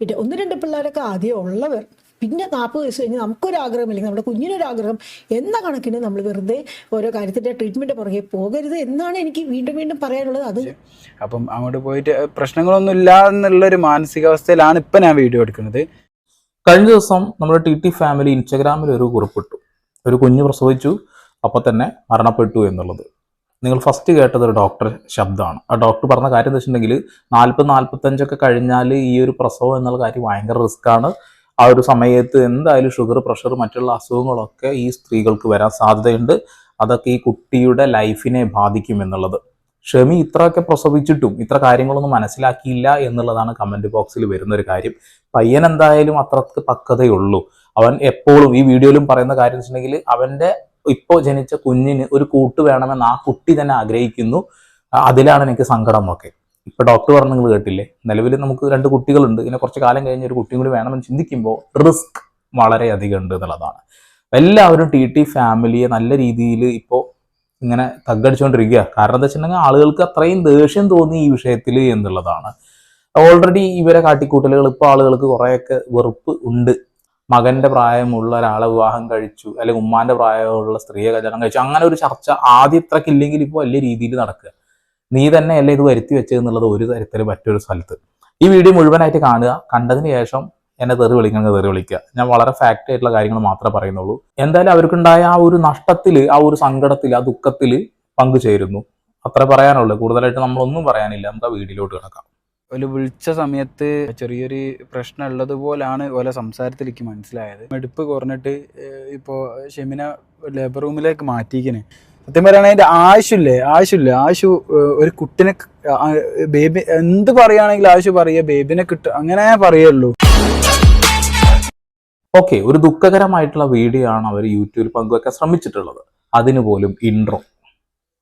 പിന്നെ ഒന്ന് രണ്ട് പിള്ളേരൊക്കെ ആദ്യം ഉള്ളവർ പിന്നെ നാൽപ്പത് വയസ്സ് കഴിഞ്ഞ് നമുക്കൊരാഗ്രഹം അല്ലെങ്കിൽ നമ്മുടെ കുഞ്ഞിനൊരാഗ്രഹം എന്ന കണക്കിന് നമ്മൾ വെറുതെ ഓരോ കാര്യത്തിന്റെ ട്രീറ്റ്മെന്റ് പുറകെ പോകരുത് എന്നാണ് എനിക്ക് വീണ്ടും വീണ്ടും പറയാനുള്ളത്. അത് അപ്പം അങ്ങോട്ട് പോയിട്ട് പ്രശ്നങ്ങളൊന്നും ഇല്ല എന്നുള്ളൊരു മാനസികാവസ്ഥയിലാണ് ഇപ്പം ഞാൻ വീഡിയോ എടുക്കുന്നത്. കഴിഞ്ഞ ദിവസം നമ്മുടെ ടി ടി ഫാമിലി ഇൻസ്റ്റഗ്രാമിൽ ഒരു കുറിപ്പിട്ടു. ഒരു കുഞ്ഞ് പ്രസവിച്ചു. അപ്പോൾ തന്നെ മരണപ്പെട്ടു എന്നുള്ളത്. നിങ്ങൾ ഫസ്റ്റ് കേട്ടത് ഒരു ഡോക്ടർ ശബ്ദമാണ്. ആ ഡോക്ടർ പറഞ്ഞ കാര്യം എന്ന് വെച്ചിട്ടുണ്ടെങ്കിൽ നാൽപ്പത് നാൽപ്പത്തഞ്ചൊക്കെ കഴിഞ്ഞാൽ ഈ ഒരു പ്രസവം എന്നുള്ള കാര്യം ഭയങ്കര റിസ്ക്കാണ് ആ ഒരു സമയത്ത് എന്തായാലും ഷുഗർ പ്രഷർ മറ്റുള്ള അസുഖങ്ങളൊക്കെ ഈ സ്ത്രീകൾക്ക് വരാൻ സാധ്യതയുണ്ട്. അതൊക്കെ ഈ കുട്ടിയുടെ ലൈഫിനെ ബാധിക്കും എന്നുള്ളത്. ഷമി ഇത്രയൊക്കെ പ്രസവിച്ചിട്ടും ഇത്ര കാര്യങ്ങളൊന്നും മനസ്സിലാക്കിയില്ല എന്നുള്ളതാണ് കമന്റ് ബോക്സിൽ വരുന്ന ഒരു കാര്യം. പയ്യൻ എന്തായാലും അത്രയ്ക്ക് പക്വതയുള്ളൂ. അവൻ എപ്പോഴും ഈ വീഡിയോയിലും പറയുന്ന കാര്യം വെച്ചിട്ടുണ്ടെങ്കിൽ അവന്റെ ഇപ്പോൾ ജനിച്ച കുഞ്ഞിന് ഒരു കൂട്ട് വേണമെന്ന് ആ കുട്ടി തന്നെ ആഗ്രഹിക്കുന്നു. അതിലാണ് എനിക്ക് സങ്കടം ഒക്കെ ഇപ്പൊ ഡോക്ടർ പറഞ്ഞു നിങ്ങൾ കേട്ടില്ലേ? നിലവിൽ നമുക്ക് രണ്ട് കുട്ടികളുണ്ട്. ഇങ്ങനെ കുറച്ച് കാലം കഴിഞ്ഞ് ഒരു കുട്ടിയും കൂടി വേണമെന്ന് ചിന്തിക്കുമ്പോൾ റിസ്ക് വളരെയധികം ഉണ്ട് എന്നുള്ളതാണ്. എല്ലാവരും ടി ടി ഫാമിലിയെ നല്ല രീതിയിൽ ഇപ്പോൾ ഇങ്ങനെ തగ్గടിച്ചുകൊണ്ടിരിക്കുക കാരണം എന്താ വെച്ചിട്ടുണ്ടെങ്കിൽ ആളുകൾക്ക് അത്രയും ദേഷ്യം തോന്നി ഈ വിഷയത്തിൽ എന്നുള്ളതാണ്. ഓൾറെഡി ഇവരെ കാട്ടിക്കൂട്ടലുകൾ ഇപ്പോൾ ആളുകൾക്ക് കുറേയൊക്കെ വെറുപ്പ് ഉണ്ട്. മകന്റെ പ്രായമുള്ള ഒരാളെ വിവാഹം കഴിച്ചു അല്ലെങ്കിൽ ഉമ്മാന്റെ പ്രായമുള്ള സ്ത്രീയെ കല്യാണം കഴിച്ചു അങ്ങനെ ഒരു ചർച്ച ആദ്യം ഇത്രക്കില്ലെങ്കിൽ ഇപ്പോൾ വലിയ രീതിയിൽ നടക്കുക. നീ തന്നെ അല്ലേ ഇത് വരുത്തി വെച്ചതെന്നുള്ളത് ഒരു തരത്തിൽ മറ്റൊരു സ്ഥലത്ത്. ഈ വീഡിയോ മുഴുവനായിട്ട് കാണുക കണ്ടതിന് ശേഷം എന്നെ തെറി വിളിക്കണമെങ്കിൽ തെറി വിളിക്കുക. ഞാൻ വളരെ ഫാക്റ്റ് ആയിട്ടുള്ള കാര്യങ്ങൾ മാത്രമേ പറയുന്നുള്ളൂ. എന്തായാലും അവർക്കുണ്ടായ ആ ഒരു നഷ്ടത്തിൽ ആ ഒരു സങ്കടത്തിൽ ആ ദുഃഖത്തിൽ പങ്കുചേരുന്നു. അത്ര പറയാനുള്ളൂ. കൂടുതലായിട്ട് നമ്മളൊന്നും പറയാനില്ല. നമുക്ക് ആ വീഡിയോയിലോട്ട് കിടക്കാം. ഒരു വിളിച്ച സമയത്ത് ചെറിയൊരു പ്രശ്നം ഉള്ളത് പോലാണ് സംസാരത്തിൽ എനിക്ക് മനസ്സിലായത്. മെടുപ്പ് കുറഞ്ഞിട്ട് ഇപ്പോൾ ഷെമിന ലേബർ റൂമിലേക്ക് മാറ്റിയിരിക്കണേ. സത്യം പറയുകയാണെങ്കിൽ അതിന്റെ ആവശ്യമില്ലേ? ആവശ്യമില്ല? ആവശ്യം ഒരു കുട്ടിനെ ബേബി എന്ത് പറയുകയാണെങ്കിൽ ആവശ്യം പറയുക ബേബിനെ കിട്ടുക അങ്ങനെ പറയുള്ളൂ ഓക്കെ ഒരു ദുഃഖകരമായിട്ടുള്ള വീഡിയോ ആണ് അവർ യൂട്യൂബിൽ പങ്കുവെക്കാൻ ശ്രമിച്ചിട്ടുള്ളത്. അതിന് പോലും ഇൻട്രോ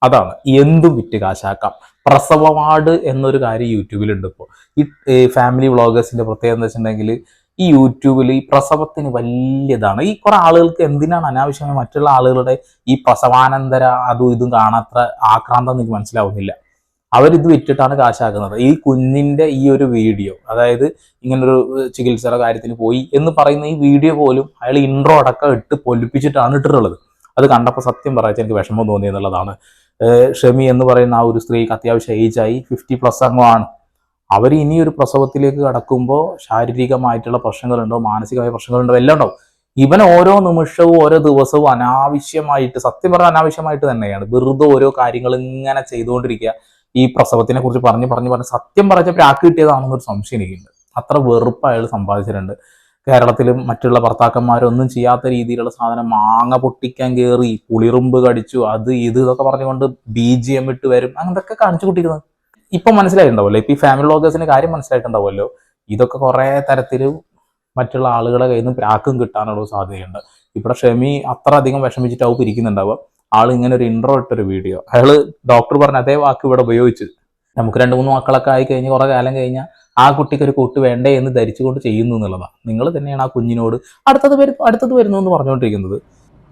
അതാണ്. എന്തും വിറ്റ് കാശാക്കാം. പ്രസവവാർഡ് എന്നൊരു കാര്യം യൂട്യൂബിലുണ്ട് ഇപ്പോൾ ഈ ഫാമിലി വ്ളോഗേഴ്സിന്റെ പ്രത്യേകത എന്ന് വെച്ചിട്ടുണ്ടെങ്കിൽ ഈ യൂട്യൂബിൽ ഈ പ്രസവത്തിന് വലിയതാണ്. ഈ കുറെ ആളുകൾക്ക് എന്തിനാണ് അനാവശ്യമായി മറ്റുള്ള ആളുകളുടെ ഈ പ്രസവാനന്തര അതും ഇതും കാണാത്ര ആക്രാന്തം എനിക്ക് മനസ്സിലാവുന്നില്ല. അവരിത് വിറ്റിട്ടാണ് കാശാക്കുന്നത്. ഈ കുഞ്ഞിന്റെ ഈ ഒരു വീഡിയോ അതായത് ഇങ്ങനൊരു ചികിത്സയുടെ കാര്യത്തിന് പോയി എന്ന് പറയുന്ന ഈ വീഡിയോ പോലും അയാൾ ഇൻട്രോ അടക്കം ഇട്ട് പൊലിപ്പിച്ചിട്ടാണ് ഇട്ടിട്ടുള്ളത്. അത് കണ്ടപ്പോൾ സത്യം പറയാച്ച എനിക്ക് വിഷമം തോന്നി എന്നുള്ളതാണ്. ഷമി എന്ന് പറയുന്ന ആ ഒരു സ്ത്രീക്ക് അത്യാവശ്യം ഏജായി ഫിഫ്റ്റി പ്ലസ് അംഗമാണ് അവർ ഇനി ഒരു പ്രസവത്തിലേക്ക് കടക്കുമ്പോൾ ശാരീരികമായിട്ടുള്ള പ്രശ്നങ്ങളുണ്ടോ മാനസികമായ പ്രശ്നങ്ങളുണ്ടോ എല്ലാം ഉണ്ടാവും. ഇവൻ ഓരോ നിമിഷവും ഓരോ ദിവസവും അനാവശ്യമായിട്ട് സത്യം പറഞ്ഞാൽ അനാവശ്യമായിട്ട് തന്നെയാണ്. വെറുതെ ഓരോ കാര്യങ്ങൾ ഇങ്ങനെ ചെയ്തുകൊണ്ടിരിക്കുക. ഈ പ്രസവത്തിനെ കുറിച്ച് പറഞ്ഞ് പറഞ്ഞ് പറഞ്ഞ് സത്യം പറഞ്ഞപ്പോൾ ആക്കി കിട്ടിയതാണെന്നൊരു സംശയം എനിക്കുണ്ട്. അത്ര വെറുപ്പ് അയാൾ സമ്പാദിച്ചിട്ടുണ്ട്. കേരളത്തിലും മറ്റുള്ള ഭർത്താക്കന്മാരൊന്നും ചെയ്യാത്ത രീതിയിലുള്ള സാധനം മാങ്ങ പൊട്ടിക്കാൻ കയറി പുളിറുമ്പ് കടിച്ചു അത് ഇത് ഇതൊക്കെ പറഞ്ഞുകൊണ്ട് ബി ജി എം ഇട്ട് വരും. അങ്ങനത്തെ കാണിച്ചു കൂട്ടിയിരുന്നത്. ഇപ്പൊ മനസ്സിലായിട്ടുണ്ടാവുമല്ലോ? ഇപ്പൊ ഈ ഫാമിലി വ്ളോഗേഴ്സിന് കാര്യം മനസ്സിലായിട്ടുണ്ടാവുമല്ലോ? ഇതൊക്കെ കുറേ തരത്തിൽ മറ്റുള്ള ആളുകളെ കയ്യിൽ നിന്ന് പ്രാക്കും കിട്ടാനുള്ള സാധ്യതയുണ്ട്. ഇവിടെ ഷെമി അത്ര അധികം വിഷമിച്ചിട്ടാവും ഇരിക്കുന്നുണ്ടാവുക ആൾ ഇങ്ങനെ ഒരു ഇൻട്രോ ഇട്ടൊരു വീഡിയോ അയാൾ ഡോക്ടർ പറഞ്ഞ അതേ വാക്ക് ഇവിടെ ഉപയോഗിച്ചു. നമുക്ക് രണ്ട് മൂന്ന് മക്കളൊക്കെ ആയി കഴിഞ്ഞ് കുറേ കാലം കഴിഞ്ഞാൽ ആ കുട്ടിക്ക് ഒരു കൂട്ട് വേണ്ടേ എന്ന് ധരിച്ചുകൊണ്ട് ചെയ്യുന്നു എന്നുള്ളതാണ് നിങ്ങൾ തന്നെയാണ് ആ കുഞ്ഞിനോട് അടുത്തത് വരും അടുത്തത് വരുന്നു എന്ന് പറഞ്ഞുകൊണ്ടിരിക്കുന്നത്.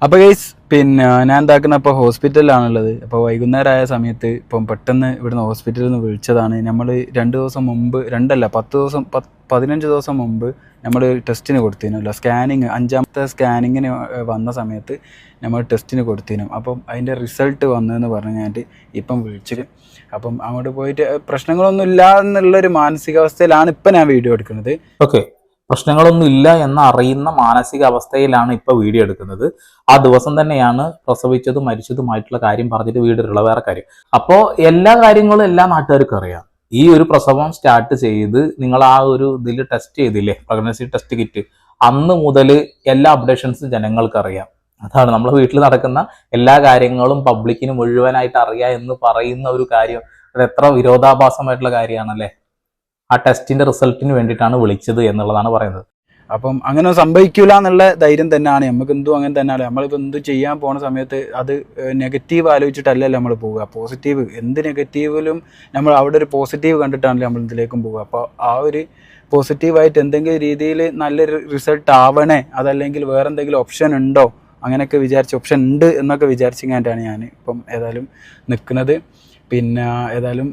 അപ്പോൾ ഗൈസ് പിന്നെ ഞാൻ എന്താക്കുന്ന ഇപ്പോൾ ഹോസ്പിറ്റലിലാണുള്ളത് അപ്പോൾ വൈകുന്നേരമായ സമയത്ത് ഇപ്പം പെട്ടെന്ന് ഇവിടുന്ന് ഹോസ്പിറ്റലിൽ നിന്ന് വിളിച്ചതാണ്. നമ്മൾ രണ്ട് ദിവസം മുമ്പ് രണ്ടല്ല പത്ത് ദിവസം പതിനഞ്ച് ദിവസം മുമ്പ് നമ്മൾ ടെസ്റ്റിന് കൊടുത്തിരുന്നല്ലോ സ്കാനിങ് അഞ്ചാമത്തെ സ്കാനിങ്ങിന് വന്ന സമയത്ത് നമ്മൾ ടെസ്റ്റിന് കൊടുത്തിരുന്നു. അപ്പം അതിന്റെ റിസൾട്ട് വന്നതെന്ന് പറഞ്ഞാൽ ഇപ്പം വിളിച്ചിട്ട് അപ്പം അങ്ങോട്ട് പോയിട്ട് പ്രശ്നങ്ങളൊന്നും ഇല്ല എന്നുള്ളൊരു മാനസികാവസ്ഥയിലാണ് ഇപ്പം ഞാൻ വീഡിയോ എടുക്കുന്നത്. ഓക്കെ പ്രശ്നങ്ങളൊന്നും ഇല്ല എന്ന് അറിയുന്ന മാനസിക അവസ്ഥയിലാണ് ഇപ്പൊ വീഡിയോ എടുക്കുന്നത്. ആ ദിവസം തന്നെയാണ് പ്രസവിച്ചതും മരിച്ചതുമായിട്ടുള്ള കാര്യം പറഞ്ഞിട്ട് വീടുള്ള വേറെ കാര്യം. അപ്പോൾ എല്ലാ കാര്യങ്ങളും എല്ലാ നാട്ടുകാർക്കും അറിയാം. ഈ ഒരു പ്രസവം സ്റ്റാർട്ട് ചെയ്ത് നിങ്ങൾ ആ ഒരു ഇതിൽ ടെസ്റ്റ് ചെയ്തില്ലേ? പ്രഗ്നൻസി ടെസ്റ്റ് കിറ്റ് അന്ന് മുതൽ എല്ലാ അപ്ഡേഷൻസും ജനങ്ങൾക്കറിയാം അതാണ് നമ്മൾ വീട്ടിൽ നടക്കുന്ന എല്ലാ കാര്യങ്ങളും പബ്ലിക്കിന് മുഴുവനായിട്ട് അറിയാം എന്ന് പറയുന്ന ഒരു കാര്യം. അത് എത്ര വിരോധാഭാസമായിട്ടുള്ള കാര്യമാണല്ലേ? ആ ടെസ്റ്റിന്റെ റിസൾട്ടിന് വേണ്ടിയിട്ടാണ് വിളിച്ചത് എന്നുള്ളതാണ് പറയുന്നത്. അപ്പം അങ്ങനെ സംഭവിക്കൂല എന്നുള്ള ധൈര്യം തന്നെയാണ്. നമുക്ക് എന്തും അങ്ങനെ തന്നെയാണ്. നമ്മളിപ്പോൾ എന്തും ചെയ്യാൻ പോണ സമയത്ത് അത് നെഗറ്റീവ് ആലോചിച്ചിട്ടല്ലല്ലോ നമ്മൾ പോവുക. പോസിറ്റീവ് എന്ത് നെഗറ്റീവിലും നമ്മൾ അവിടെ ഒരു പോസിറ്റീവ് കണ്ടിട്ടാണല്ലോ നമ്മൾ ഇതിലേക്കും പോവുക. അപ്പോൾ ആ ഒരു പോസിറ്റീവായിട്ട് എന്തെങ്കിലും രീതിയിൽ നല്ലൊരു റിസൾട്ട് ആവണേ അതല്ലെങ്കിൽ വേറെ എന്തെങ്കിലും ഓപ്ഷൻ ഉണ്ടോ അങ്ങനെയൊക്കെ വിചാരിച്ച് ഓപ്ഷൻ ഉണ്ട് എന്നൊക്കെ വിചാരിച്ചിങ്ങാണ്ടാണ് ഞാൻ ഇപ്പം ഏതായാലും നിൽക്കുന്നത് പിന്നെ ഏതായാലും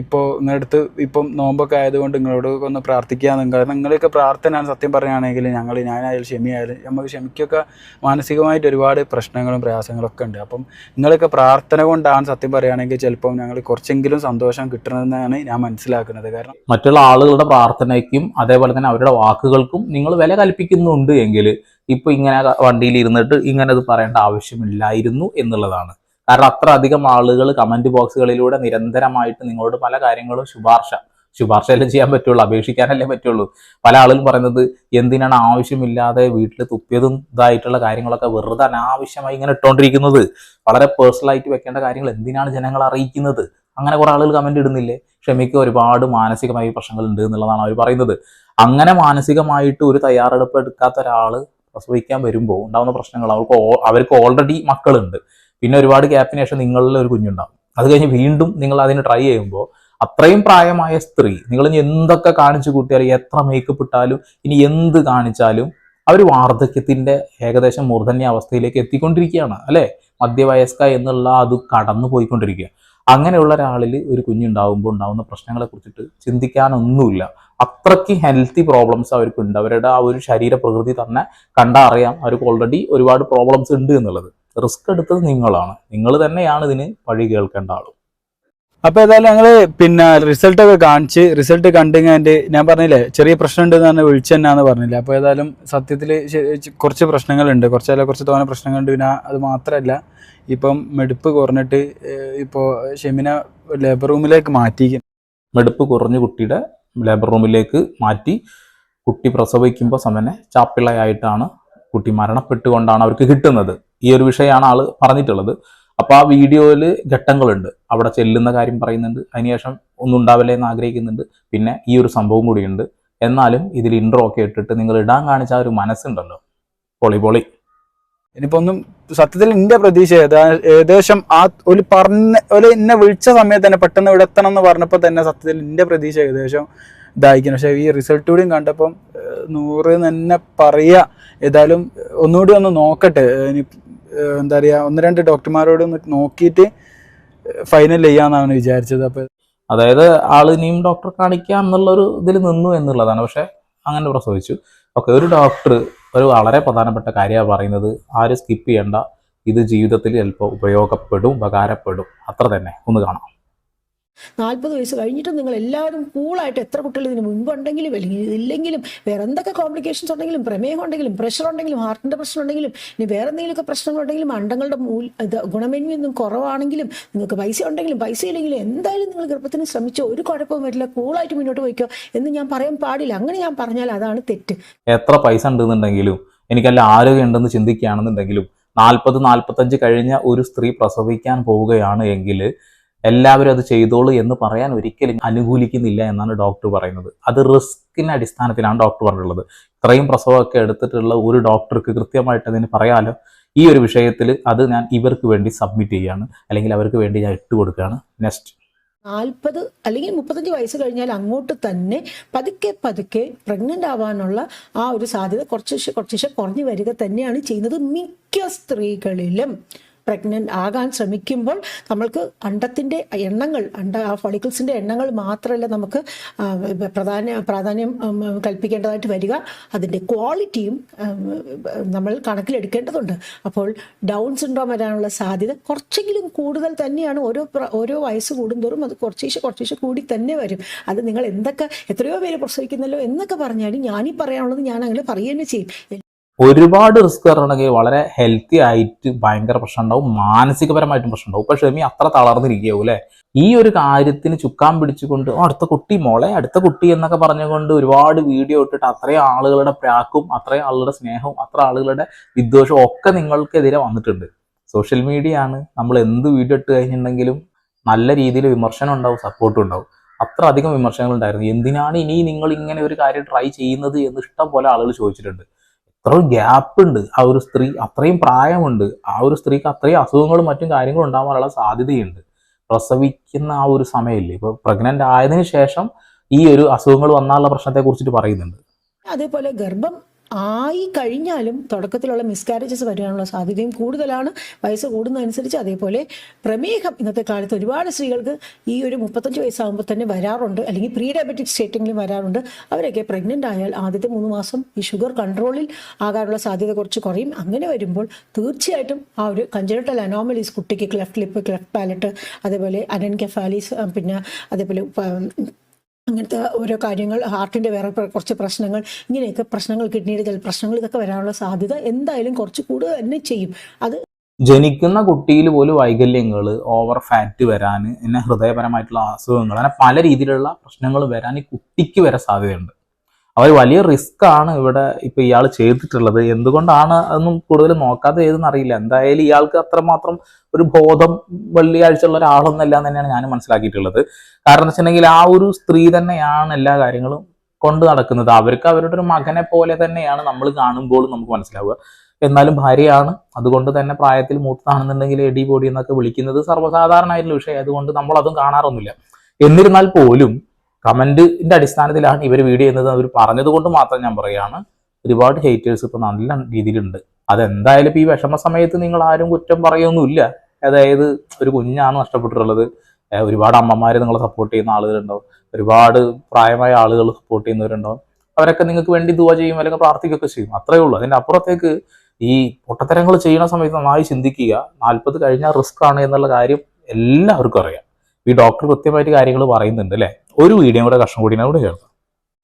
ഇപ്പോൾ നിങ്ങളുടെ അടുത്ത് ഇപ്പം നോമ്പൊക്കെ ആയതുകൊണ്ട് നിങ്ങളോട് ഒന്ന് പ്രാർത്ഥിക്കുക കാരണം നിങ്ങളൊക്കെ പ്രാർത്ഥനയാണ് സത്യം പറയുകയാണെങ്കിൽ ഞങ്ങൾ ഞാനായാലും ക്ഷമിയായാലും നമുക്ക് ക്ഷമിക്കൊക്കെ മാനസികമായിട്ട് ഒരുപാട് പ്രശ്നങ്ങളും പ്രയാസങ്ങളൊക്കെ ഉണ്ട്. അപ്പം നിങ്ങളൊക്കെ പ്രാർത്ഥന കൊണ്ടാണ് സത്യം പറയുകയാണെങ്കിൽ ചിലപ്പം ഞങ്ങൾ കുറച്ചെങ്കിലും സന്തോഷം കിട്ടണമെന്നാണ് ഞാൻ മനസ്സിലാക്കുന്നത്. കാരണം മറ്റുള്ള ആളുകളുടെ പ്രാർത്ഥനയ്ക്കും അതേപോലെ തന്നെ അവരുടെ വാക്കുകൾക്കും നിങ്ങൾ വില കൽപ്പിക്കുന്നുണ്ട് എങ്കിൽ ഇപ്പൊ ഇങ്ങനെ വണ്ടിയിൽ ഇരുന്നിട്ട് ഇങ്ങനെ അത് പറയേണ്ട ആവശ്യമില്ലായിരുന്നു എന്നുള്ളതാണ്. കാരണം അത്ര അധികം ആളുകൾ കമന്റ് ബോക്സുകളിലൂടെ നിരന്തരമായിട്ട് നിങ്ങളോട് പല കാര്യങ്ങളും ശുപാർശ ശുപാർശയല്ലേ ചെയ്യാൻ പറ്റുള്ളൂ അപേക്ഷിക്കാനല്ലേ പറ്റുള്ളൂ. പല ആളുകളും പറയുന്നത് എന്തിനാണ് ആവശ്യമില്ലാതെ വീട്ടിൽ തുപ്പിയതും ഇതായിട്ടുള്ള കാര്യങ്ങളൊക്കെ വെറുതെ അനാവശ്യമായി ഇങ്ങനെ ഇട്ടുകൊണ്ടിരിക്കുന്നത് വളരെ പേഴ്സണലായിട്ട് വെക്കേണ്ട കാര്യങ്ങൾ എന്തിനാണ് ജനങ്ങൾ അറിയിക്കുന്നത്? അങ്ങനെ കുറെ ആളുകൾ കമന്റ് ഇടുന്നില്ലേ? ക്ഷമിക്ക് ഒരുപാട് മാനസികമായി പ്രശ്നങ്ങൾ ഉണ്ട് എന്നുള്ളതാണ് അവർ പറയുന്നത്. അങ്ങനെ മാനസികമായിട്ട് ഒരു തയ്യാറെടുപ്പ് എടുക്കാത്ത ഒരാൾ പ്രസവിക്കാൻ വരുമ്പോൾ ഉണ്ടാകുന്ന പ്രശ്നങ്ങൾ അവർക്ക് അവർക്ക് ഓൾറെഡി മക്കളുണ്ട്. പിന്നെ ഒരുപാട് ഗ്യാപ്പിന് ശേഷം നിങ്ങളിൽ ഒരു കുഞ്ഞുണ്ടാവും. അത് കഴിഞ്ഞ് വീണ്ടും നിങ്ങൾ അതിന് ട്രൈ ചെയ്യുമ്പോൾ അത്രയും പ്രായമായ സ്ത്രീ നിങ്ങൾ ഇനി എന്തൊക്കെ കാണിച്ചു കൂട്ടിയാലും എത്ര മേക്കപ്പ് ഇട്ടാലും ഇനി എന്ത് കാണിച്ചാലും അവർ വാർദ്ധക്യത്തിന്റെ ഏകദേശം മൂർധന്യ അവസ്ഥയിലേക്ക് എത്തിക്കൊണ്ടിരിക്കുകയാണ് അല്ലെ? മധ്യവയസ്ക എന്നുള്ള അത് കടന്നു പോയിക്കൊണ്ടിരിക്കുക അങ്ങനെയുള്ള ഒരാളിൽ ഒരു കുഞ്ഞുണ്ടാവുമ്പോൾ ഉണ്ടാവുന്ന പ്രശ്നങ്ങളെ കുറിച്ചിട്ട് ചിന്തിക്കാനൊന്നുമില്ല. അത്രയ്ക്ക് ഹെൽത്തി പ്രോബ്ലംസ് അവർക്കുണ്ട് അവരുടെ ആ ഒരു ശരീര പ്രകൃതി തന്നെ കണ്ടാൽ അറിയാം. അവർക്ക് ഓൾറെഡി ഒരുപാട് പ്രോബ്ലംസ് ഉണ്ട് എന്നുള്ളത്. റിസ്ക് എടുത്തത് നിങ്ങളാണ്. നിങ്ങൾ തന്നെയാണ് ഇതിന് വഴി കേൾക്കേണ്ട ആളും. അപ്പൊ ഏതായാലും ഞങ്ങൾ പിന്നെ റിസൾട്ട് ഒക്കെ കാണിച്ച് റിസൾട്ട് കണ്ടിങ്ങാണ്ട് ഞാൻ പറഞ്ഞില്ലേ ചെറിയ പ്രശ്നം ഉണ്ട് എന്ന് വിളിച്ചു തന്നെയാന്ന് പറഞ്ഞില്ലേ. അപ്പൊ ഏതായാലും സത്യത്തിൽ കുറച്ച് പ്രശ്നങ്ങളുണ്ട്. കുറച്ചല്ല കുറച്ച് തോന്നെ പ്രശ്നങ്ങളുണ്ട്. പിന്നെ അത് മാത്രമല്ല ഇപ്പം മെടുപ്പ് കുറഞ്ഞിട്ട് ഇപ്പോൾ ഷെമിന ലേബർ റൂമിലേക്ക് മാറ്റിയിരിക്കുന്നു മെടുപ്പ് കുറഞ്ഞ കുട്ടിയുടെ ലേബർ റൂമിലേക്ക് മാറ്റി കുട്ടി പ്രസവിക്കുമ്പോൾ സമനെ ചാപ്പിളയായിട്ടാണ് കുട്ടി മരണപ്പെട്ടുകൊണ്ടാണ് അവർക്ക് കിട്ടുന്നത്. ഈ ഒരു വിഷയമാണ് ആൾ പറഞ്ഞിട്ടുള്ളത്. അപ്പൊ ആ വീഡിയോയിൽ ഘട്ടങ്ങളുണ്ട്. അവിടെ ചെല്ലുന്ന കാര്യം പറയുന്നുണ്ട്. അതിനുശേഷം ഒന്നും ഉണ്ടാവില്ല എന്ന് ആഗ്രഹിക്കുന്നുണ്ട്. പിന്നെ ഈ ഒരു സംഭവം കൂടിയുണ്ട്. എന്നാലും ഇതിൽ ഇൻട്രോ ഒക്കെ ഇട്ടിട്ട് നിങ്ങൾ ഇടാൻ കാണിച്ച ആ ഒരു മനസ്സുണ്ടല്ലോ. പൊളി പൊളി. ഇനിയിപ്പോ ഒന്നും സത്യത്തിൽ എന്റെ പ്രതീക്ഷ ഏകദേശം ആ ഒരു പറഞ്ഞ ഒരു എന്നെ വിളിച്ച സമയത്ത് തന്നെ പെട്ടെന്ന് ഇവിടെ എത്തണം എന്ന് പറഞ്ഞപ്പോൾ തന്നെ സത്യത്തിൽ എന്റെ പ്രതീക്ഷ ഏകദേശം ഇതായിരിക്കണം പക്ഷേ ഈ റിസൾട്ട് കൂടിയും കണ്ടപ്പം നൂറ് തന്നെ പറയുക ഏതായാലും ഒന്നുകൂടി ഒന്ന് നോക്കട്ടെ. ഇനി എന്താ പറയുക ഒന്ന് രണ്ട് ഡോക്ടർമാരോട് നോക്കിയിട്ട് ഫൈനൽ ചെയ്യാമെന്നാണ് വിചാരിച്ചത്. അപ്പോൾ അതായത് ആൾ ഇനിയും ഡോക്ടർ കാണിക്കാം എന്നുള്ള ഒരു ഇതിൽ നിന്നു എന്നുള്ളതാണ്. പക്ഷെ അങ്ങനെ പ്രസവിച്ചു. ഓക്കെ ഒരു ഡോക്ടർ ഒരു വളരെ പ്രധാനപ്പെട്ട കാര്യമാണ് പറയുന്നത്. ആരും സ്കിപ്പ് ചെയ്യേണ്ട. ഇത് ജീവിതത്തിൽ ചിലപ്പോൾ ഉപയോഗപ്പെടും ഉപകാരപ്പെടും. അത്ര തന്നെ. ഒന്ന് കാണാം. നാൽപ്പത് വയസ്സ് കഴിഞ്ഞിട്ടും നിങ്ങൾ എല്ലാവരും കൂളായിട്ട് എത്ര കുട്ടികൾ ഇതിന് മുൻപുണ്ടെങ്കിലും അല്ലെങ്കിൽ ഇതില്ലെങ്കിലും വേറെ എന്തൊക്കെ കോംപ്ലിക്കേഷൻസ് ഉണ്ടെങ്കിലും പ്രമേഹം ഉണ്ടെങ്കിലും പ്രഷർ ഉണ്ടെങ്കിലും ഹാർട്ടിന്റെ പ്രശ്നം ഉണ്ടെങ്കിലും ഇനി വേറെ എന്തെങ്കിലുമൊക്കെ പ്രശ്നങ്ങളുണ്ടെങ്കിലും അണ്ടങ്ങളുടെ ഗുണമേന്മ ഒന്നും കുറവാണെങ്കിലും നിങ്ങൾക്ക് പൈസ ഉണ്ടെങ്കിലും പൈസ ഇല്ലെങ്കിലും എന്തായാലും നിങ്ങൾ ഗർഭത്തിന് ശ്രമിച്ചോ ഒരു കുഴപ്പവും വരില്ല കൂളായിട്ട് മുന്നോട്ട് പോയിക്കോ എന്ന് ഞാൻ പറയാൻ പാടില്ല. അങ്ങനെ ഞാൻ പറഞ്ഞാൽ അതാണ് തെറ്റ്. എത്ര പൈസ ഉണ്ടെന്നുണ്ടെങ്കിലും എനിക്കല്ല ആരോഗ്യം ഉണ്ടെന്ന് ചിന്തിക്കുകയാണെന്നുണ്ടെങ്കിലും നാൽപ്പത് നാൽപ്പത്തഞ്ച് കഴിഞ്ഞ ഒരു സ്ത്രീ പ്രസവിക്കാൻ പോവുകയാണ് എങ്കിൽ എല്ലാവരും അത് ചെയ്തോളൂ എന്ന് പറയാൻ ഒരിക്കലും അനുകൂലിക്കുന്നില്ല എന്നാണ് ഡോക്ടർ പറയുന്നത്. അത് റിസ്കിന്റെ അടിസ്ഥാനത്തിലാണ് ഡോക്ടർ പറഞ്ഞിട്ടുള്ളത്. ഇത്രയും പ്രസവമൊക്കെ എടുത്തിട്ടുള്ള ഒരു ഡോക്ടർക്ക് കൃത്യമായിട്ട് അതിന് പറയാലോ? ഈ ഒരു വിഷയത്തിൽ അത് ഞാൻ ഇവർക്ക് വേണ്ടി സബ്മിറ്റ് ചെയ്യാണ്. അല്ലെങ്കിൽ അവർക്ക് വേണ്ടി ഞാൻ ഇട്ട് കൊടുക്കുകയാണ്. നെക്സ്റ്റ് നാൽപ്പത് അല്ലെങ്കിൽ മുപ്പത്തഞ്ച് വയസ്സ് കഴിഞ്ഞാൽ അങ്ങോട്ട് തന്നെ പതുക്കെ പതുക്കെ പ്രഗ്നന്റ് ആവാനുള്ള ആ ഒരു സാധ്യത കുറച്ച് കുറച്ച് കുറഞ്ഞു വരിക തന്നെയാണ് ചെയ്യുന്നത് മിക്ക സ്ത്രീകളിലും. പ്രഗ്നന്റ് ആകാൻ ശ്രമിക്കുമ്പോൾ നമ്മൾക്ക് അണ്ടത്തിന്റെ എണ്ണങ്ങൾ അണ്ട ആ ഫോളിക്കിൾസിന്റെ എണ്ണങ്ങൾ മാത്രമല്ല നമുക്ക് പ്രധാന പ്രാധാന്യം കൽപ്പിക്കേണ്ടതായിട്ട് വരിക. അതിന്റെ ക്വാളിറ്റിയും നമ്മൾ കണക്കിലെടുക്കേണ്ടതുണ്ട്. അപ്പോൾ ഡൗൺ സിൻഡ്രോം വരാനുള്ള സാധ്യത കുറച്ചെങ്കിലും കൂടുതൽ തന്നെയാണ്. ഓരോ ഓരോ വയസ്സ് കൂടുന്തോറും അത് കുറച്ചേശ്ശെ കുറച്ചേശ്ശെ കൂടി തന്നെ വരും. അത് നിങ്ങൾ എന്തൊക്കെ എത്രയോ പേര് പ്രസവിക്കുന്നല്ലോ എന്നൊക്കെ പറഞ്ഞാലും ഞാനീ പറയാനുള്ളത് ഞാൻ അങ്ങനെ പറയുക തന്നെ ചെയ്യും. ഒരുപാട് റിസ്ക് വരണമെങ്കിൽ വളരെ ഹെൽത്തി ആയിട്ട് ഭയങ്കര പ്രശ്നം ഉണ്ടാവും. മാനസികപരമായിട്ടും പ്രശ്നം ഉണ്ടാവും. പക്ഷെ ഷെമി അത്ര തളർന്നിരിക്കുകയാവും അല്ലെ? ഈ ഒരു കാര്യത്തിന് ചുക്കാൻ പിടിച്ചുകൊണ്ട് "ഓ, അടുത്ത കുട്ടി മോളെ അടുത്ത കുട്ടി എന്നൊക്കെ പറഞ്ഞുകൊണ്ട് ഒരുപാട് വീഡിയോ ഇട്ടിട്ട് അത്രയും ആളുകളുടെ പ്രാക്കും അത്രയും ആളുകളുടെ സ്നേഹവും അത്ര ആളുകളുടെ വിദ്വേഷവും ഒക്കെ നിങ്ങൾക്കെതിരെ വന്നിട്ടുണ്ട്. സോഷ്യൽ മീഡിയ ആണ്. നമ്മൾ എന്ത് വീഡിയോ ഇട്ട് കഴിഞ്ഞിട്ടുണ്ടെങ്കിലും നല്ല രീതിയിൽ വിമർശനം ഉണ്ടാവും സപ്പോർട്ടും ഉണ്ടാവും. അത്ര അധികം വിമർശനങ്ങൾ ഉണ്ടായിരുന്നു. എന്തിനാണ് ഇനി നിങ്ങൾ ഇങ്ങനെ ഒരു കാര്യം ട്രൈ ചെയ്യുന്നത് എന്ന് ഇഷ്ടം പോലെ ആളുകൾ ചോദിച്ചിട്ടുണ്ട്. എത്ര ഗ്യാപ്പ് ഉണ്ട് ആ ഒരു സ്ത്രീ അത്രയും പ്രായമുണ്ട്. ആ ഒരു സ്ത്രീക്ക് അത്രയും അസുഖങ്ങളും മറ്റും കാര്യങ്ങളും ഉണ്ടാവാനുള്ള സാധ്യതയുണ്ട്. പ്രസവിക്കുന്ന ആ ഒരു സമയമില്ലേ ഇപ്പൊ പ്രഗ്നന്റ് ആയതിനു ശേഷം ഈ ഒരു അസുഖങ്ങൾ വന്നാലുള്ള പ്രശ്നത്തെ കുറിച്ചിട്ട് പറയുന്നുണ്ട്. അതേപോലെ ഗർഭം ആയി കഴിഞ്ഞാലും തുടക്കത്തിലുള്ള മിസ്കാരേജസ് വരാനുള്ള സാധ്യതയും കൂടുതലാണ്. വയസ്സ് കൂടുന്നതനുസരിച്ച് അതേപോലെ പ്രമേഹം ഇന്നത്തെ കാലത്ത് ഒരുപാട് സ്ത്രീകൾക്ക് ഈ ഒരു മുപ്പത്തഞ്ച് വയസ്സാകുമ്പോൾ തന്നെ വരാറുണ്ട്. അല്ലെങ്കിൽ പ്രീ ഡയബറ്റിക് സ്റ്റേറ്റിംഗിലും വരാറുണ്ട്. അവരൊക്കെ പ്രഗ്നന്റ് ആയാൽ ആദ്യത്തെ മൂന്ന് മാസം ഈ ഷുഗർ കൺട്രോളിൽ ആകാനുള്ള സാധ്യത കുറച്ച് കുറയും. അങ്ങനെ വരുമ്പോൾ തീർച്ചയായിട്ടും ആ ഒരു കഞ്ചനട്ടൽ അനോമലീസ് കുട്ടിക്ക് ക്ലെഫ്റ്റ് ലിപ്പ് ക്ലെഫ്റ്റ് പാലറ്റ് അതേപോലെ അനൻകെഫാലീസ് പിന്നെ അതേപോലെ അങ്ങനത്തെ ഓരോ കാര്യങ്ങൾ ഹാർട്ടിന്റെ വേറെ കുറച്ച് പ്രശ്നങ്ങൾ ഇങ്ങനെയൊക്കെ പ്രശ്നങ്ങൾ കിഡ്നിയുടെ ചില പ്രശ്നങ്ങൾ ഇതൊക്കെ വരാനുള്ള സാധ്യത എന്തായാലും കുറച്ച് കൂടുതൽ തന്നെ ചെയ്യും. അത് ജനിക്കുന്ന കുട്ടിയിൽ പോലും വൈകല്യങ്ങൾ ഓവർ ഫാറ്റ് വരാൻ പിന്നെ ഹൃദയപരമായിട്ടുള്ള അസുഖങ്ങൾ അങ്ങനെ പല രീതിയിലുള്ള പ്രശ്നങ്ങൾ വരാൻ ഈ കുട്ടിക്ക് വരെ സാധ്യതയുണ്ട്. അവർ വലിയ റിസ്ക് ആണ് ഇവിടെ ഇപ്പൊ ഇയാൾ ചെയ്തിട്ടുള്ളത്. എന്തുകൊണ്ടാണ് അതൊന്നും കൂടുതൽ നോക്കാതെ ചെയ്തെന്ന് അറിയില്ല. എന്തായാലും ഇയാൾക്ക് അത്രമാത്രം ഒരു ബോധം വെള്ളിയാഴ്ച ഉള്ള ഒരാളൊന്നല്ല എന്ന് തന്നെയാണ് ഞാൻ മനസ്സിലാക്കിയിട്ടുള്ളത്. കാരണം എന്ന് വെച്ചിട്ടുണ്ടെങ്കിൽ ആ ഒരു സ്ത്രീ തന്നെയാണ് എല്ലാ കാര്യങ്ങളും കൊണ്ട് നടക്കുന്നത്. അവർക്ക് അവരുടെ ഒരു മകനെ പോലെ തന്നെയാണ് നമ്മൾ കാണുമ്പോൾ നമുക്ക് മനസ്സിലാവുക. എന്നാലും ഭാര്യയാണ്. അതുകൊണ്ട് തന്നെ പ്രായത്തിൽ മൂത്തതാണെന്നുണ്ടെങ്കിൽ എടി പൊടി എന്നൊക്കെ വിളിക്കുന്നത് സർവസാധാരണമായിട്ടുള്ള വിഷയം. അതുകൊണ്ട് നമ്മൾ അതും കാണാറൊന്നുമില്ല. എന്നിരുന്നാൽ പോലും കമന്റിന്റെ അടിസ്ഥാനത്തിലാണ് ഇവർ വീഡിയോ ചെയ്യുന്നത്. അവർ പറഞ്ഞതുകൊണ്ട് മാത്രം ഞാൻ പറയുകയാണ്. ഒരുപാട് ഹേറ്റേഴ്സ് ഇപ്പൊ നല്ല രീതിയിലുണ്ട്. അതെന്തായാലും ഇപ്പോൾ ഈ വിഷമ സമയത്ത് നിങ്ങൾ ആരും കുറ്റം പറയൊന്നുമില്ല. അതായത് ഒരു കുഞ്ഞാണ് നഷ്ടപ്പെട്ടിട്ടുള്ളത്. ഒരുപാട് അമ്മമാര് നിങ്ങളെ സപ്പോർട്ട് ചെയ്യുന്ന ആളുകളുണ്ടാവും. ഒരുപാട് പ്രായമായ ആളുകൾ സപ്പോർട്ട് ചെയ്യുന്നവരുണ്ടാവും. അവരൊക്കെ നിങ്ങൾക്ക് വേണ്ടി ദുവ ചെയ്യും അല്ലെങ്കിൽ പ്രാർത്ഥിക്കുകയൊക്കെ ചെയ്യും. അത്രയേ ഉള്ളൂ. അതിന്റെ അപ്പുറത്തേക്ക് ഈ പൊട്ടത്തരങ്ങൾ ചെയ്യുന്ന സമയത്ത് നന്നായി ചിന്തിക്കുക. നാൽപ്പത് കഴിഞ്ഞാൽ റിസ്ക് ആണ് എന്നുള്ള കാര്യം എല്ലാവർക്കും അറിയാം. ഈ ഡോക്ടർ കൃത്യമായിട്ട് കാര്യങ്ങൾ പറയുന്നുണ്ട് അല്ലേ? ഒരു വീഡിയോ കൂടെ കഷ്ണം കൂടിയാണ് കൂടെ കേൾക്കാം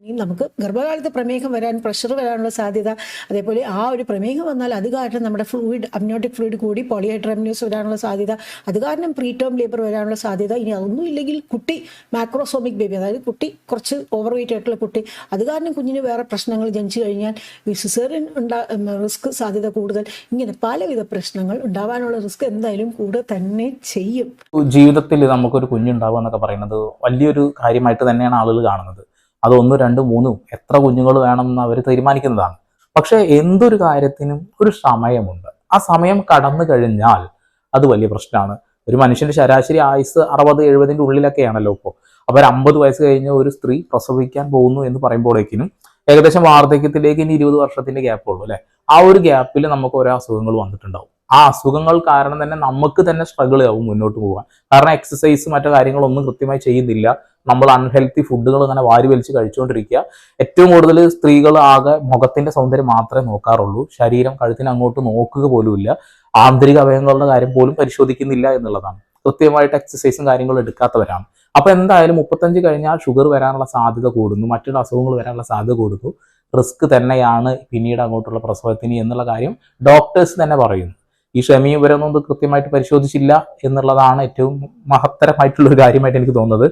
ഇനി നമുക്ക് ഗർഭകാലത്ത് പ്രമേഹം വരാൻ പ്രഷർ വരാനുള്ള സാധ്യത അതേപോലെ ആ ഒരു പ്രമേഹം വന്നാൽ അത് കാരണം നമ്മുടെ ഫ്ലൂയിഡ് അമ്നോട്ടിക് ഫ്ലൂയിഡ് കൂടി പോളിഹൈഡ്രമ്യൂസ് വരാനുള്ള സാധ്യത അത് കാരണം പ്രീ ടേം ലേബർ വരാനുള്ള സാധ്യത. ഇനി അതൊന്നും ഇല്ലെങ്കിൽ കുട്ടി മാക്രോസോമിക് ബേബി അതായത് കുട്ടി കുറച്ച് ഓവർ വെയിറ്റ് ആയിട്ടുള്ള കുട്ടി അത് കാരണം കുഞ്ഞിന് വേറെ പ്രശ്നങ്ങൾ ജനിച്ചു കഴിഞ്ഞാൽ ഈ സിസേറിയൻ ഉണ്ടാ റിസ്ക് സാധ്യത കൂടുതൽ. ഇങ്ങനെ പലവിധ പ്രശ്നങ്ങൾ ഉണ്ടാവാനുള്ള റിസ്ക് എന്തായാലും കൂടെ തന്നെ ചെയ്യും. ജീവിതത്തിൽ നമുക്കൊരു കുഞ്ഞുണ്ടാവുക എന്നൊക്കെ പറയുന്നത് വലിയൊരു കാര്യമായിട്ട് തന്നെയാണ് ആളുകൾ കാണുന്നത്. അത് ഒന്നും രണ്ടും മൂന്നും എത്ര കുഞ്ഞുങ്ങൾ വേണമെന്ന് അവർ തീരുമാനിക്കുന്നതാണ്. പക്ഷേ എന്തൊരു കാര്യത്തിനും ഒരു സമയമുണ്ട്. ആ സമയം കടന്നു കഴിഞ്ഞാൽ അത് വലിയ പ്രശ്നമാണ്. ഒരു മനുഷ്യന്റെ ശരാശരി ആയുസ് അറുപത് എഴുപതിന്റെ ഉള്ളിലൊക്കെയാണല്ലോ ഇപ്പോൾ അപ്പോൾ ഒരു അമ്പത് വയസ്സ് കഴിഞ്ഞ ഒരു സ്ത്രീ പ്രസവിക്കാൻ പോകുന്നു എന്ന് പറയുമ്പോഴേക്കിനും ഏകദേശം വാർദ്ധക്യത്തിലേക്ക് ഇനി ഇരുപത് വർഷത്തിന്റെ ഗ്യാപ്പ് ഉള്ളൂ അല്ലെ? ആ ഒരു ഗ്യാപ്പിൽ നമുക്ക് ഓരോ അസുഖങ്ങൾ വന്നിട്ടുണ്ടാവും. ആ അസുഖങ്ങൾ കാരണം തന്നെ നമുക്ക് തന്നെ സ്ട്രഗിൾ ആവും മുന്നോട്ട് പോകാൻ. കാരണം എക്സസൈസ് മറ്റു കാര്യങ്ങളൊന്നും കൃത്യമായി ചെയ്യുന്നില്ല. നമ്മൾ അൺഹെൽത്തി ഫുഡുകൾ ഇങ്ങനെ വാരി വലിച്ച് കഴിച്ചുകൊണ്ടിരിക്കുക. ഏറ്റവും കൂടുതൽ സ്ത്രീകൾ ആകെ മുഖത്തിന്റെ സൗന്ദര്യം മാത്രമേ നോക്കാറുള്ളൂ. ശരീരം കഴുത്തിന് അങ്ങോട്ട് നോക്കുക പോലുമില്ല. ആന്തരിക അവയവങ്ങളുടെ കാര്യം പോലും പരിശോധിക്കുന്നില്ല എന്നുള്ളതാണ്. കൃത്യമായിട്ട് എക്സസൈസും കാര്യങ്ങളും എടുക്കാത്തവരാണ്. അപ്പൊ എന്തായാലും മുപ്പത്തഞ്ച് കഴിഞ്ഞാൽ ഷുഗർ വരാനുള്ള സാധ്യത കൂടുന്നു. മറ്റുള്ള അസുഖങ്ങൾ വരാനുള്ള സാധ്യത കൂടുന്നു. റിസ്ക് തന്നെയാണ് പിന്നീട് അങ്ങോട്ടുള്ള പ്രസവത്തിന് എന്നുള്ള കാര്യം ഡോക്ടേഴ്സ് തന്നെ പറയുന്നു. ഈ ക്ഷമീവരൊന്നും കൃത്യമായിട്ട് പരിശോധിച്ചില്ല എന്നുള്ളതാണ് ഏറ്റവും മഹത്തരമായിട്ടുള്ള ഒരു കാര്യമായിട്ട് എനിക്ക് തോന്നുന്നത്.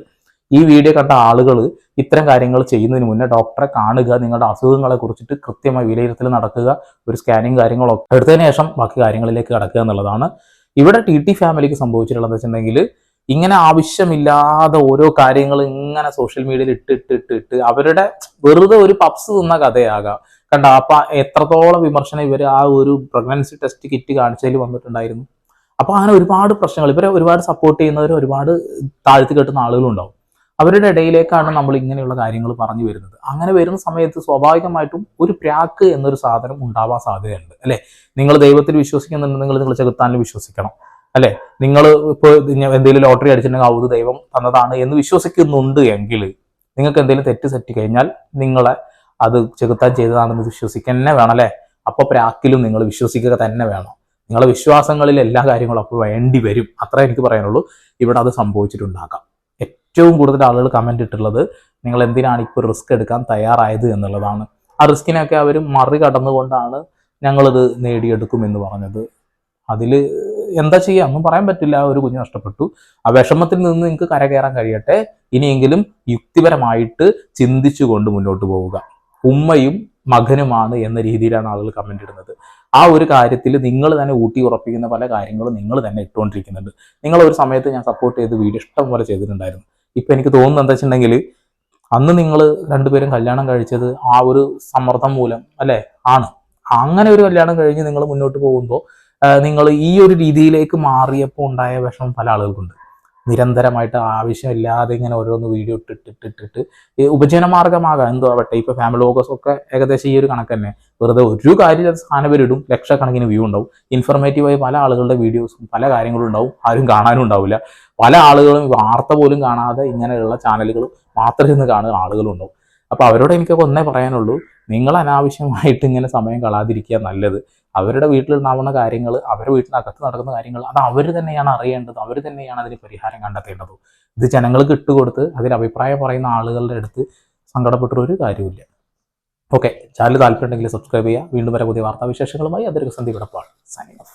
ഈ വീഡിയോ കണ്ട ആളുകൾ ഇത്തരം കാര്യങ്ങൾ ചെയ്യുന്നതിന് മുന്നേ ഡോക്ടറെ കാണുക നിങ്ങളുടെ അസുഖങ്ങളെ കുറിച്ചിട്ട് കൃത്യമായി വിലയിരുത്തൽ നടക്കുക ഒരു സ്കാനിങ് കാര്യങ്ങളൊക്കെ എടുത്തതിന് ശേഷം ബാക്കി കാര്യങ്ങളിലേക്ക് കടക്കുക എന്നുള്ളതാണ്. ഇവിടെ ടി ടി ഫാമിലിക്ക് സംഭവിച്ചിട്ടുള്ളത് വെച്ചിട്ടുണ്ടെങ്കിൽ ഇങ്ങനെ ആവശ്യമില്ലാതെ ഓരോ കാര്യങ്ങൾ ഇങ്ങനെ സോഷ്യൽ മീഡിയയിൽ ഇട്ട് ഇട്ട് ഇട്ട് ഇട്ട് അവരുടെ വെറുതെ ഒരു പപ്സ് തിന്ന കഥയാകാം. കണ്ട? അപ്പൊ എത്രത്തോളം വിമർശനം ഇവർ ആ ഒരു പ്രഗ്നൻസി ടെസ്റ്റ് കിറ്റ് കാണിച്ചതിൽ വന്നിട്ടുണ്ടായിരുന്നു. അപ്പൊ അങ്ങനെ ഒരുപാട് പ്രശ്നങ്ങൾ ഇവരെ ഒരുപാട് സപ്പോർട്ട് ചെയ്യുന്നവർ ഒരുപാട് താഴ്ത്തി കെട്ടുന്ന ആളുകളും ഉണ്ടാവും അവരുടെ ഇടയിലേക്കാണ് നമ്മൾ ഇങ്ങനെയുള്ള കാര്യങ്ങൾ പറഞ്ഞു വരുന്നത്. അങ്ങനെ വരുന്ന സമയത്ത് സ്വാഭാവികമായിട്ടും ഒരു പ്രാക്ക് എന്നൊരു സാധനം ഉണ്ടാവാൻ സാധ്യതയുണ്ട് അല്ലെ? നിങ്ങൾ ദൈവത്തിൽ വിശ്വസിക്കുന്നുണ്ടെങ്കിൽ നിങ്ങൾ നിങ്ങൾ ചെകുത്താനിൽ വിശ്വസിക്കണം അല്ലെ? നിങ്ങൾ ഇപ്പോൾ എന്തെങ്കിലും ലോട്ടറി അടിച്ചിട്ടുണ്ടെങ്കിൽ ഔത് ദൈവം തന്നതാണ് എന്ന് വിശ്വസിക്കുന്നുണ്ട് എങ്കിൽ നിങ്ങൾക്ക് എന്തെങ്കിലും തെറ്റ് സെറ്റ് കഴിഞ്ഞാൽ നിങ്ങളെ അത് ചെകുത്താൻ ചെയ്തതാണെന്ന് വിശ്വസിക്കുക തന്നെ വേണം അല്ലേ? അപ്പോൾ പ്രാക്കിലും നിങ്ങൾ വിശ്വസിക്കുക തന്നെ വേണം. നിങ്ങളെ വിശ്വാസങ്ങളിൽ എല്ലാ കാര്യങ്ങളും അപ്പോൾ വേണ്ടി വരും. അത്ര എനിക്ക് പറയാനുള്ളൂ. ഇവിടെ അത് സംഭവിച്ചിട്ടുണ്ടാകാം. ഏറ്റവും കൂടുതൽ ആളുകൾ കമന്റ് ഇട്ടുള്ളത് നിങ്ങൾ എന്തിനാണ് ഇപ്പോൾ റിസ്ക് എടുക്കാൻ തയ്യാറായത് എന്നുള്ളതാണ്. ആ റിസ്കിനെയൊക്കെ അവർ മറികടന്നുകൊണ്ടാണ് ഞങ്ങളിത് നേടിയെടുക്കും എന്ന് പറഞ്ഞത്. അതിൽ എന്താ ചെയ്യുക ഒന്നും പറയാൻ പറ്റില്ല. ഒരു കുഞ്ഞു നഷ്ടപ്പെട്ടു. ആ വിഷമത്തിൽ നിന്ന് നിങ്ങൾക്ക് കരകയറാൻ കഴിയട്ടെ. ഇനിയെങ്കിലും യുക്തിപരമായിട്ട് ചിന്തിച്ചുകൊണ്ട് മുന്നോട്ട് പോവുക. ഉമ്മയും മകനുമാണ് എന്ന രീതിയിലാണ് ആളുകൾ കമന്റ് ഇടുന്നത്. ആ ഒരു കാര്യത്തിൽ നിങ്ങൾ തന്നെ ഊട്ടി ഉറപ്പിക്കുന്ന പല കാര്യങ്ങളും നിങ്ങൾ തന്നെ ഇട്ടുകൊണ്ടിരിക്കുന്നുണ്ട്. നിങ്ങൾ ഒരു സമയത്ത് ഞാൻ സപ്പോർട്ട് ചെയ്ത് വീഡിയോ ഇഷ്ടം പോലെ ചെയ്തിട്ടുണ്ടായിരുന്നു. ഇപ്പൊ എനിക്ക് തോന്നുന്നത് എന്താ വെച്ചിട്ടുണ്ടെങ്കിൽ അന്ന് നിങ്ങൾ രണ്ടുപേരും കല്യാണം കഴിച്ചത് ആ ഒരു സമ്മർദ്ദം മൂലം അല്ലേ? ആണ്. അങ്ങനെ ഒരു കല്യാണം കഴിഞ്ഞ് നിങ്ങൾ മുന്നോട്ട് പോകുമ്പോൾ നിങ്ങൾ ഈ ഒരു രീതിയിലേക്ക് മാറിയപ്പോൾ ഉണ്ടായ വിഷമം പല ആളുകൾക്കുണ്ട്. നിരന്തരമായിട്ട് ആവശ്യമില്ലാതെ ഇങ്ങനെ ഓരോന്ന് വീഡിയോ ഇട്ടിട്ടിട്ടിട്ടിട്ട് ഈ ഉപജനമാർഗമാകാം. എന്തോ ആവട്ടെ ഫാമിലി വ്ലോഗേഴ്സ് ഒക്കെ ഏകദേശം ഈ ഒരു കണക്ക് തന്നെ വെറുതെ ഒരു കാര്യം സാധനം പേരിടും ലക്ഷക്കണക്കിന് വ്യൂ ഉണ്ടാവും. ഇൻഫർമേറ്റീവായി പല ആളുകളുടെ വീഡിയോസും പല കാര്യങ്ങളും ഉണ്ടാവും. ആരും കാണാനും ഉണ്ടാവില്ല. പല ആളുകളും വാർത്ത പോലും കാണാതെ ഇങ്ങനെയുള്ള ചാനലുകൾ മാത്രം ഇരുന്ന് കാണുന്ന ആളുകളും ഉണ്ടാവും. അപ്പോൾ അവരോട് എനിക്കൊക്കെ ഒന്നേ പറയാനുള്ളൂ. നിങ്ങൾ അനാവശ്യമായിട്ട് ഇങ്ങനെ സമയം കളാതിരിക്കുക നല്ലത്. അവരുടെ വീട്ടിൽ ഉണ്ടാവുന്ന കാര്യങ്ങൾ അവരുടെ വീട്ടിനകത്ത് നടക്കുന്ന കാര്യങ്ങൾ അത് അവർ തന്നെയാണ് അറിയേണ്ടത് അവർ തന്നെയാണ് അതിന് പരിഹാരം കണ്ടെത്തേണ്ടത്. ഇത് ജനങ്ങൾക്ക് ഇട്ടുകൊടുത്ത് അതിൽ അഭിപ്രായം പറയുന്ന ആളുകളുടെ അടുത്ത് സങ്കടപ്പെട്ടൊരു കാര്യമില്ല ഓക്കെ ചാനൽ താല്പര്യമുണ്ടെങ്കിൽ സബ്സ്ക്രൈബ് ചെയ്യുക. വീണ്ടും വരെ പുതിയ വാർത്താവിശേഷങ്ങളുമായി. അതൊരു സന്ധി കിടപ്പാണ് സൈനിങ് ഓഫ്